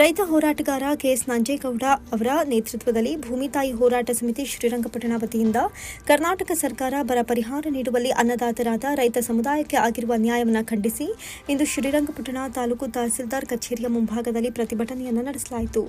ರೈತ ಹೋರಾಟಗಾರ ಕೆಎಸ್ ನಂಜೇಗೌಡ ಅವರ ನೇತೃತ್ವದಲ್ಲಿ ಭೂಮಿ ತಾಯಿ ಹೋರಾಟ ಸಮಿತಿ ಶ್ರೀರಂಗಪಟ್ಟಣ ವತಿಯಿಂದ ಕರ್ನಾಟಕ ಸರ್ಕಾರ ಬರ ಪರಿಹಾರ ನೀಡುವಲ್ಲಿ ಅನ್ನದಾತರಾದ ರೈತ ಸಮುದಾಯಕ್ಕೆ ಆಗಿರುವ ನ್ಯಾಯವನ್ನು ಖಂಡಿಸಿ ಇಂದು ಶ್ರೀರಂಗಪಟ್ಟಣ ತಾಲೂಕು ತಹಸೀಲ್ದಾರ್ ಕಚೇರಿಯ ಮುಂಭಾಗದಲ್ಲಿ ಪ್ರತಿಭಟನೆಯನ್ನು ನಡೆಸಲಾಯಿತು.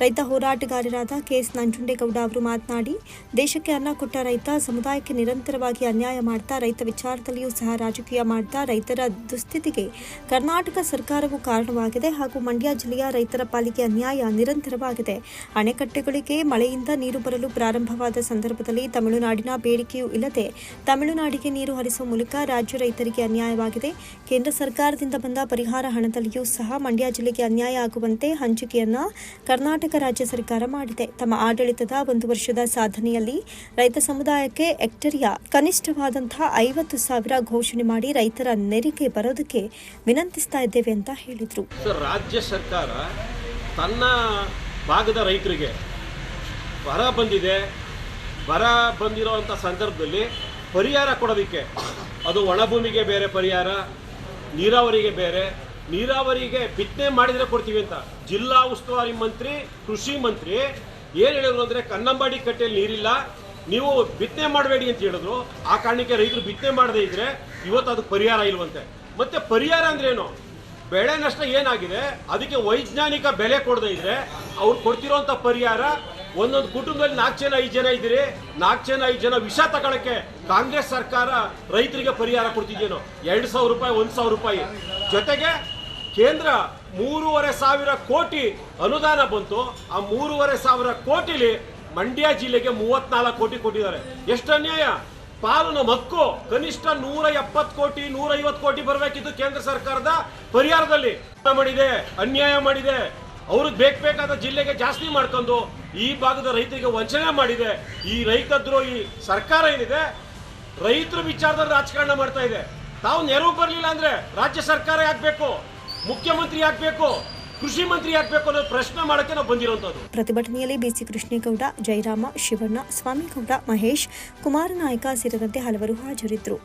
ರೈತ ಹೋರಾಟಗಾರರಾದ ಕೆಎಸ್ ನಂಜುಂಡೇಗೌಡ ಅವರು ಮಾತನಾಡಿ, ದೇಶಕ್ಕೆ ಅನ್ನ ಕೊಟ್ಟ ರೈತ ಸಮುದಾಯಕ್ಕೆ ನಿರಂತರವಾಗಿ ಅನ್ಯಾಯ ಮಾಡ್ತಾ ರೈತ ವಿಚಾರದಲ್ಲಿಯೂ ಸಹ ರಾಜಕೀಯ ಮಾಡ್ತಾ ರೈತರ ದುಸ್ಥಿತಿಗೆ ಕರ್ನಾಟಕ ಸರ್ಕಾರವು ಕಾರಣವಾಗಿದೆ ಹಾಗೂ ಮಂಡ್ಯ ಜಿಲ್ಲೆಯ ರೈತರ ಪಾಲಿಗೆ ಅನ್ಯಾಯ ನಿರಂತರವಾಗಿದೆ. ಅಣೆಕಟ್ಟೆಗಳಿಗೆ ಮಳೆಯಿಂದ ನೀರು ಬರಲು ಪ್ರಾರಂಭವಾದ ಸಂದರ್ಭದಲ್ಲಿ ತಮಿಳುನಾಡಿನ ಬೇಡಿಕೆಯೂ ಇಲ್ಲದೆ ತಮಿಳುನಾಡಿಗೆ ನೀರು ಹರಿಸುವ ಮೂಲಕ ರಾಜ್ಯ ರೈತರಿಗೆ ಅನ್ಯಾಯವಾಗಿದೆ. ಕೇಂದ್ರ ಸರ್ಕಾರದಿಂದ ಬಂದ ಪರಿಹಾರ ಹಣದಲ್ಲಿಯೂ ಸಹ ಮಂಡ್ಯ ಜಿಲ್ಲೆಗೆ ಅನ್ಯಾಯ ಆಗುವಂತೆ ಹಂಚಿಕೆಯನ್ನ ಕರ್ನಾಟಕ ರಾಜ್ಯ ಸರ್ಕಾರ ಮಾಡಿದೆ. ತಮ್ಮ ಆಡಳಿತದ ಒಂದು ವರ್ಷದ ಸಾಧನೆಯಲ್ಲಿ ರೈತ ಸಮುದಾಯಕ್ಕೆ ಎಕ್ಟರಿಯ ಕನಿಷ್ಠವಾದಂತಹ ಐವತ್ತು ಸಾವಿರ ಘೋಷಣೆ ಮಾಡಿ ರೈತರ ನೆರಿಗೆ ಬರೋದಕ್ಕೆ ವಿನಂತಿಸ್ತಾ ಇದ್ದೇವೆ ಅಂತ ಹೇಳಿದರು. ರಾಜ್ಯ ಸರ್ಕಾರ ತನ್ನ ಭಾಗದ ರೈತರಿಗೆ ಬರ ಬಂದಿದೆ. ಬರ ಬಂದಿರೋವಂಥ ಸಂದರ್ಭದಲ್ಲಿ ಪರಿಹಾರ ಕೊಡೋದಕ್ಕೆ ಅದು ಒಣಭೂಮಿಗೆ ಬೇರೆ ಪರಿಹಾರ, ನೀರಾವರಿಗೆ ಬೇರೆ ನೀರಾವರಿಗೆ ಬಿತ್ತನೆ ಮಾಡಿದರೆ ಕೊಡ್ತೀವಿ ಅಂತ. ಜಿಲ್ಲಾ ಉಸ್ತುವಾರಿ ಮಂತ್ರಿ, ಕೃಷಿ ಮಂತ್ರಿ, ಏನು ಹೇಳಿದ್ರು ಅಂದರೆ ಕನ್ನಂಬಾಡಿ ಕಟ್ಟೆಯಲ್ಲಿ ನೀರಿಲ್ಲ, ನೀವು ಬಿತ್ತನೆ ಮಾಡಬೇಡಿ ಅಂತ ಹೇಳಿದ್ರು. ಆ ಕಾರಣಕ್ಕೆ ರೈತರು ಬಿತ್ತನೆ ಮಾಡದೇ ಇದ್ರೆ ಇವತ್ತು ಅದಕ್ಕೆ ಪರಿಹಾರ ಇಲ್ವಂತೆ. ಮತ್ತೆ ಪರಿಹಾರ ಅಂದ್ರೇನು ಬೆಳೆ ನಷ್ಟ ಏನಾಗಿದೆ? ಅದಕ್ಕೆ ವೈಜ್ಞಾನಿಕ ಬೆಲೆ ಕೊಡದೆ ಇದ್ರೆ ಅವ್ರು ಕೊಡ್ತಿರೋಂಥ ಪರಿಹಾರ ಒಂದೊಂದು ಕುಟುಂಬದಲ್ಲಿ ನಾಲ್ಕು ಜನ, ಐದು ಜನ ಇದ್ದೀರಿ. ನಾಲ್ಕು ಜನ, ಐದು ಜನ ವಿಷ ತಗೊಳಕ್ಕೆ ಕಾಂಗ್ರೆಸ್ ಸರ್ಕಾರ ರೈತರಿಗೆ ಪರಿಹಾರ ಕೊಡ್ತಿದ್ದೇನು ಎರಡು ಸಾವಿರ ರೂಪಾಯಿ, ಒಂದು ಸಾವಿರ ರೂಪಾಯಿ. ಜೊತೆಗೆ ಕೇಂದ್ರ ಮೂರುವರೆ ಸಾವಿರ ಕೋಟಿ ಅನುದಾನ ಬಂತು. ಆ ಮೂರುವರೆ ಸಾವಿರ ಕೋಟಿಲಿ ಮಂಡ್ಯ ಜಿಲ್ಲೆಗೆ ಮೂವತ್ನಾಲ್ಕು ಕೋಟಿ ಕೊಟ್ಟಿದ್ದಾರೆ. ಎಷ್ಟು ಅನ್ಯಾಯ? ಪಾಲು ನಮ್ಮ ಹಕ್ಕು ಕನಿಷ್ಠ ನೂರ ಎಪ್ಪತ್ತು ಕೋಟಿ, ನೂರ ಐವತ್ತು ಕೋಟಿ ಬರಬೇಕಿತ್ತು ಕೇಂದ್ರ ಸರ್ಕಾರದ ಪರಿಹಾರದಲ್ಲಿ. ಮಾಡಿದೆ, ಅನ್ಯಾಯ ಮಾಡಿದೆ. ಅವ್ರಿಗೆ ಬೇಕು ಬೇಕಾದ ಜಿಲ್ಲೆಗೆ ಜಾಸ್ತಿ ಮಾಡ್ಕೊಂಡು ಈ ಭಾಗದ ರೈತರಿಗೆ ವಂಚನೆ ಮಾಡಿದೆ. ಈ ರೈತ ದ್ರೋಹಿ ಸರ್ಕಾರ ಏನಿದೆ? ರೈತರ ವಿಚಾರದಲ್ಲಿ ರಾಜಕಾರಣ ಮಾಡ್ತಾ ಇದೆ. ತಾವು ನೆರವು ಬರಲಿಲ್ಲ ಅಂದ್ರೆ ರಾಜ್ಯ ಸರ್ಕಾರ ಯಾಕಬೇಕು ಮುಖ್ಯಮಂತ್ರಿ ಆಗ್ಬೇಕು, ಕೃಷಿ ಮಂತ್ರಿ ಆಗ್ಬೇಕು ಅನ್ನೋ ಪ್ರಶ್ನೆ ಮಾಡಕ್ಕೆ ನಾವು ಬಂದಿರುವಂತದ್ದು ಪ್ರತಿಭಟನೆಯಲ್ಲಿ ಬಿಸಿ ಕೃಷ್ಣೇಗೌಡ, ಜಯರಾಮ, ಶಿವಣ್ಣ, ಸ್ವಾಮಿಗೌಡ, ಮಹೇಶ್ ಕುಮಾರ ನಾಯಕ ಸೇರಿದಂತೆ ಹಲವರು ಹಾಜರಿದ್ದರು.